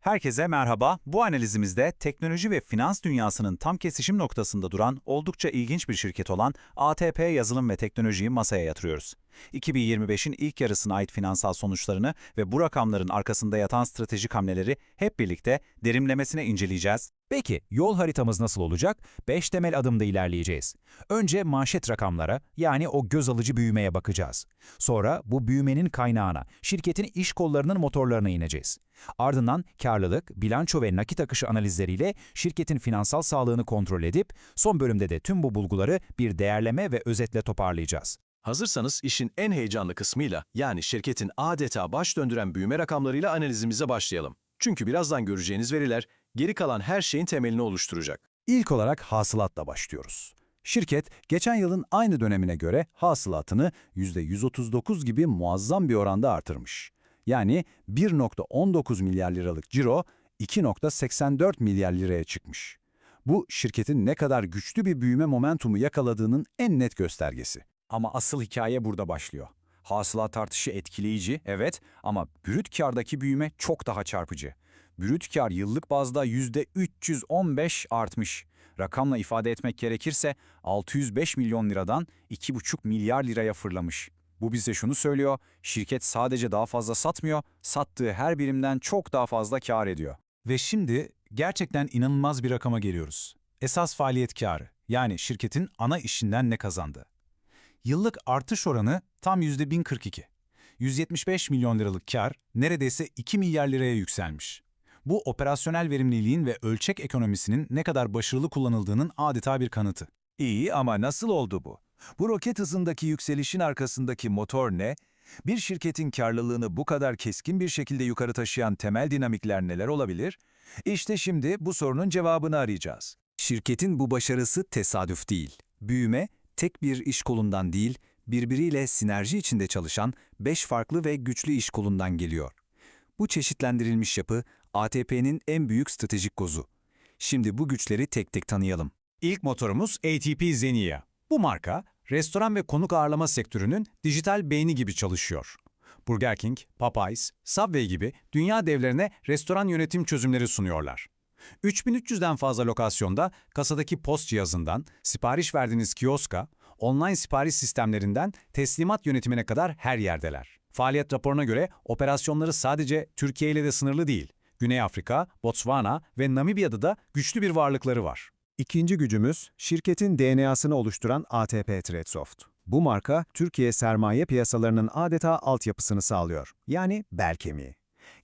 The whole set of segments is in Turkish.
Herkese merhaba. Bu analizimizde teknoloji ve finans dünyasının tam kesişim noktasında duran oldukça ilginç bir şirket olan ATP Yazılım ve Teknolojiyi masaya yatırıyoruz. 2025'in ilk yarısına ait finansal sonuçlarını ve bu rakamların arkasında yatan stratejik hamleleri hep birlikte derinlemesine inceleyeceğiz. Peki yol haritamız nasıl olacak? 5 temel adımda ilerleyeceğiz. Önce manşet rakamlara yani o göz alıcı büyümeye bakacağız. Sonra bu büyümenin kaynağına, şirketin iş kollarının motorlarına ineceğiz. Ardından karlılık, bilanço ve nakit akışı analizleriyle şirketin finansal sağlığını kontrol edip son bölümde de tüm bu bulguları bir değerleme ve özetle toparlayacağız. Hazırsanız işin en heyecanlı kısmıyla yani şirketin adeta baş döndüren büyüme rakamlarıyla analizimize başlayalım. Çünkü birazdan göreceğiniz veriler geri kalan her şeyin temelini oluşturacak. İlk olarak hasılatla başlıyoruz. Şirket, geçen yılın aynı dönemine göre hasılatını %139 gibi muazzam bir oranda artırmış. Yani 1.19 milyar liralık ciro 2.84 milyar liraya çıkmış. Bu şirketin ne kadar güçlü bir büyüme momentumu yakaladığının en net göstergesi. Ama asıl hikaye burada başlıyor. Hasılat artışı etkileyici, evet ama brüt kârdaki büyüme çok daha çarpıcı. Brüt kâr yıllık bazda %315 artmış. Rakamla ifade etmek gerekirse 605 milyon liradan 2,5 milyar liraya fırlamış. Bu bize şunu söylüyor, şirket sadece daha fazla satmıyor, sattığı her birimden çok daha fazla kâr ediyor. Ve şimdi gerçekten inanılmaz bir rakama geliyoruz. Esas faaliyet karı, yani şirketin ana işinden ne kazandı? Yıllık artış oranı tam %1042. 175 milyon liralık kar neredeyse 2 milyar liraya yükselmiş. Bu operasyonel verimliliğin ve ölçek ekonomisinin ne kadar başarılı kullanıldığının adeta bir kanıtı. İyi ama nasıl oldu bu? Bu roket hızındaki yükselişin arkasındaki motor ne? Bir şirketin karlılığını bu kadar keskin bir şekilde yukarı taşıyan temel dinamikler neler olabilir? İşte şimdi bu sorunun cevabını arayacağız. Şirketin bu başarısı tesadüf değil. Büyüme, tek bir iş kolundan değil, birbiriyle sinerji içinde çalışan beş farklı ve güçlü iş kolundan geliyor. Bu çeşitlendirilmiş yapı, ATP'nin en büyük stratejik kozu. Şimdi bu güçleri tek tek tanıyalım. İlk motorumuz ATP Xenia. Bu marka, restoran ve konuk ağırlama sektörünün dijital beyni gibi çalışıyor. Burger King, Popeyes, Subway gibi dünya devlerine restoran yönetim çözümleri sunuyorlar. 3300'den fazla lokasyonda kasadaki post cihazından, sipariş verdiğiniz kioska, online sipariş sistemlerinden teslimat yönetimine kadar her yerdeler. Faaliyet raporuna göre operasyonları sadece Türkiye ile de sınırlı değil. Güney Afrika, Botswana ve Namibya'da da güçlü bir varlıkları var. İkinci gücümüz, şirketin DNA'sını oluşturan ATP Tradesoft. Bu marka, Türkiye sermaye piyasalarının adeta altyapısını sağlıyor. Yani bel kemiği.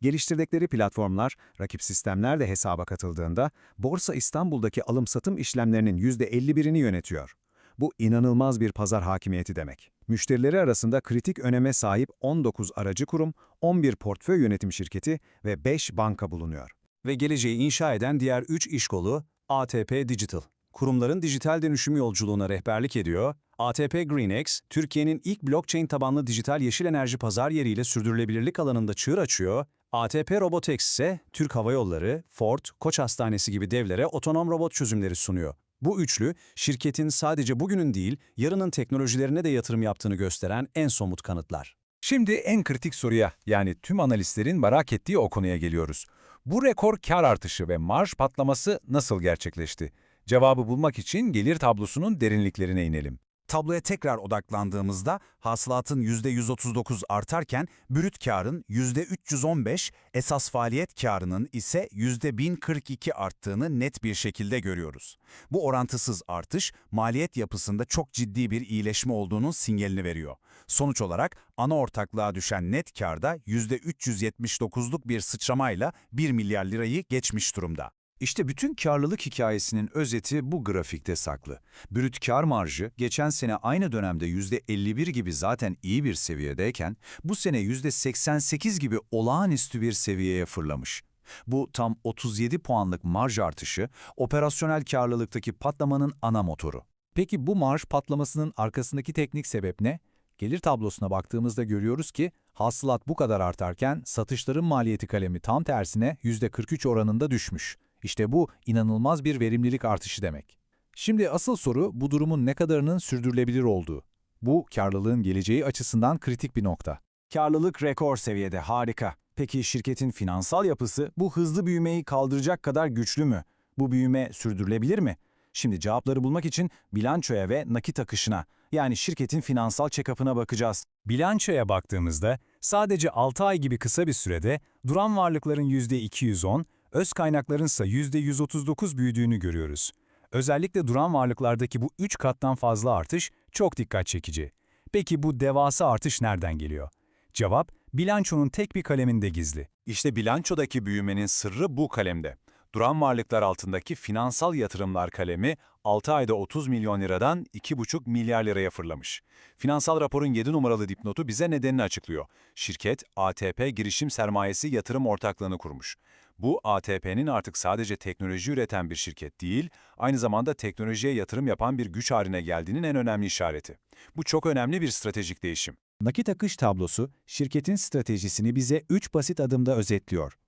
Geliştirdikleri platformlar, rakip sistemler de hesaba katıldığında, Borsa İstanbul'daki alım-satım işlemlerinin %51'ini yönetiyor. Bu inanılmaz bir pazar hakimiyeti demek. Müşterileri arasında kritik öneme sahip 19 aracı kurum, 11 portföy yönetim şirketi ve 5 banka bulunuyor. Ve geleceği inşa eden diğer üç iş kolu ATP Digital. Kurumların dijital dönüşüm yolculuğuna rehberlik ediyor. ATP GreenX, Türkiye'nin ilk blockchain tabanlı dijital yeşil enerji pazar yeriyle sürdürülebilirlik alanında çığır açıyor. ATP Robotex ise Türk Hava Yolları, Ford, Koç Hastanesi gibi devlere otonom robot çözümleri sunuyor. Bu üçlü, şirketin sadece bugünün değil, yarının teknolojilerine de yatırım yaptığını gösteren en somut kanıtlar. Şimdi en kritik soruya yani tüm analistlerin merak ettiği o konuya geliyoruz. Bu rekor kar artışı ve marj patlaması nasıl gerçekleşti? Cevabı bulmak için gelir tablosunun derinliklerine inelim. Tabloya tekrar odaklandığımızda hasılatın %139 artarken brüt karın %315, esas faaliyet karının ise %1042 arttığını net bir şekilde görüyoruz. Bu orantısız artış maliyet yapısında çok ciddi bir iyileşme olduğunun sinyalini veriyor. Sonuç olarak ana ortaklığa düşen net karda %379'luk bir sıçramayla 1 milyar lirayı geçmiş durumda. İşte bütün karlılık hikayesinin özeti bu grafikte saklı. Brüt kar marjı geçen sene aynı dönemde %51 gibi zaten iyi bir seviyedeyken bu sene %88 gibi olağanüstü bir seviyeye fırlamış. Bu tam 37 puanlık marj artışı operasyonel karlılıktaki patlamanın ana motoru. Peki bu marj patlamasının arkasındaki teknik sebep ne? Gelir tablosuna baktığımızda görüyoruz ki hasılat bu kadar artarken satışların maliyeti kalemi tam tersine %43 oranında düşmüş. İşte bu inanılmaz bir verimlilik artışı demek. Şimdi asıl soru bu durumun ne kadarının sürdürülebilir olduğu. Bu karlılığın geleceği açısından kritik bir nokta. Karlılık rekor seviyede, harika. Peki şirketin finansal yapısı bu hızlı büyümeyi kaldıracak kadar güçlü mü? Bu büyüme sürdürülebilir mi? Şimdi cevapları bulmak için bilançoya ve nakit akışına, yani şirketin finansal check-up'ına bakacağız. Bilançoya baktığımızda sadece 6 ay gibi kısa bir sürede duran varlıkların %210, öz kaynakların ise %139 büyüdüğünü görüyoruz. Özellikle duran varlıklardaki bu 3 kattan fazla artış çok dikkat çekici. Peki bu devasa artış nereden geliyor? Cevap, bilançonun tek bir kaleminde gizli. İşte bilançodaki büyümenin sırrı bu kalemde. Duran varlıklar altındaki finansal yatırımlar kalemi 6 ayda 30 milyon liradan 2,5 milyar liraya fırlamış. Finansal raporun 7 numaralı dipnotu bize nedenini açıklıyor. Şirket, ATP Girişim Sermayesi Yatırım Ortaklığını kurmuş. Bu ATP'nin artık sadece teknoloji üreten bir şirket değil, aynı zamanda teknolojiye yatırım yapan bir güç haline geldiğinin en önemli işareti. Bu çok önemli bir stratejik değişim. Nakit akış tablosu, şirketin stratejisini bize 3 basit adımda özetliyor.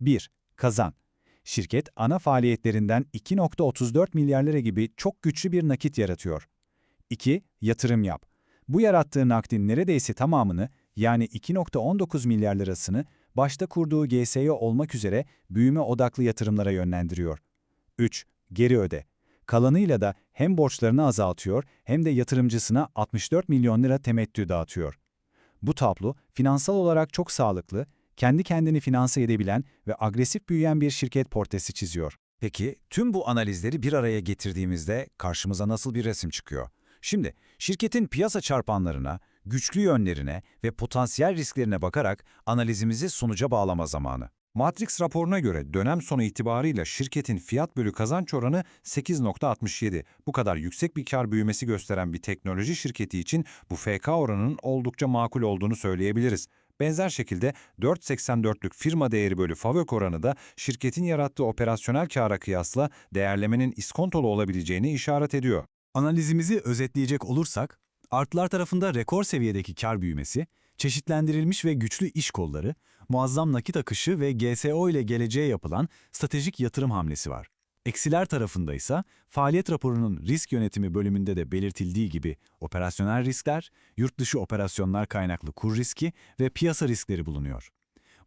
1. Kazan. Şirket, ana faaliyetlerinden 2.34 milyar lira gibi çok güçlü bir nakit yaratıyor. 2. Yatırım yap. Bu yarattığı nakdin neredeyse tamamını, yani 2.19 milyar lirasını, başta kurduğu GSO olmak üzere büyüme odaklı yatırımlara yönlendiriyor. 3. Geri öde. Kalanıyla da hem borçlarını azaltıyor hem de yatırımcısına 64 milyon lira temettü dağıtıyor. Bu tablo finansal olarak çok sağlıklı, kendi kendini finanse edebilen ve agresif büyüyen bir şirket portresi çiziyor. Peki tüm bu analizleri bir araya getirdiğimizde karşımıza nasıl bir resim çıkıyor? Şimdi şirketin piyasa çarpanlarına, güçlü yönlerine ve potansiyel risklerine bakarak analizimizi sonuca bağlama zamanı. Matrix raporuna göre dönem sonu itibarıyla şirketin fiyat bölü kazanç oranı 8.67. Bu kadar yüksek bir kar büyümesi gösteren bir teknoloji şirketi için bu FK oranının oldukça makul olduğunu söyleyebiliriz. Benzer şekilde 4.84'lük firma değeri bölü FAVÖK oranı da şirketin yarattığı operasyonel kâra kıyasla değerlemenin iskontolu olabileceğini işaret ediyor. Analizimizi özetleyecek olursak, artlar tarafında rekor seviyedeki kar büyümesi, çeşitlendirilmiş ve güçlü iş kolları, muazzam nakit akışı ve GSO ile geleceğe yapılan stratejik yatırım hamlesi var. Eksiler tarafında ise faaliyet raporunun risk yönetimi bölümünde de belirtildiği gibi operasyonel riskler, yurt dışı operasyonlar kaynaklı kur riski ve piyasa riskleri bulunuyor.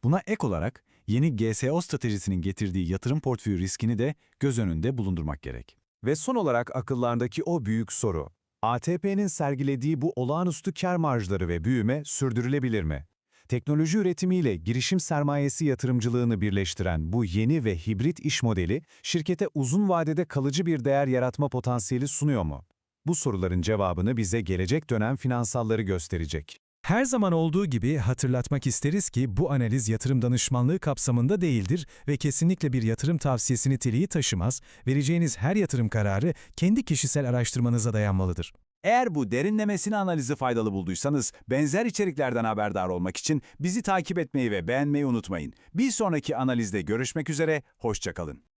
Buna ek olarak yeni GSO stratejisinin getirdiği yatırım portföyü riskini de göz önünde bulundurmak gerek. Ve son olarak akıllardaki o büyük soru. ATP'nin sergilediği bu olağanüstü kar marjları ve büyüme sürdürülebilir mi? Teknoloji üretimiyle girişim sermayesi yatırımcılığını birleştiren bu yeni ve hibrit iş modeli, şirkete uzun vadede kalıcı bir değer yaratma potansiyeli sunuyor mu? Bu soruların cevabını bize gelecek dönem finansalları gösterecek. Her zaman olduğu gibi hatırlatmak isteriz ki bu analiz yatırım danışmanlığı kapsamında değildir ve kesinlikle bir yatırım tavsiyesi niteliği taşımaz, vereceğiniz her yatırım kararı kendi kişisel araştırmanıza dayanmalıdır. Eğer bu derinlemesine analizi faydalı bulduysanız, benzer içeriklerden haberdar olmak için bizi takip etmeyi ve beğenmeyi unutmayın. Bir sonraki analizde görüşmek üzere, hoşçakalın.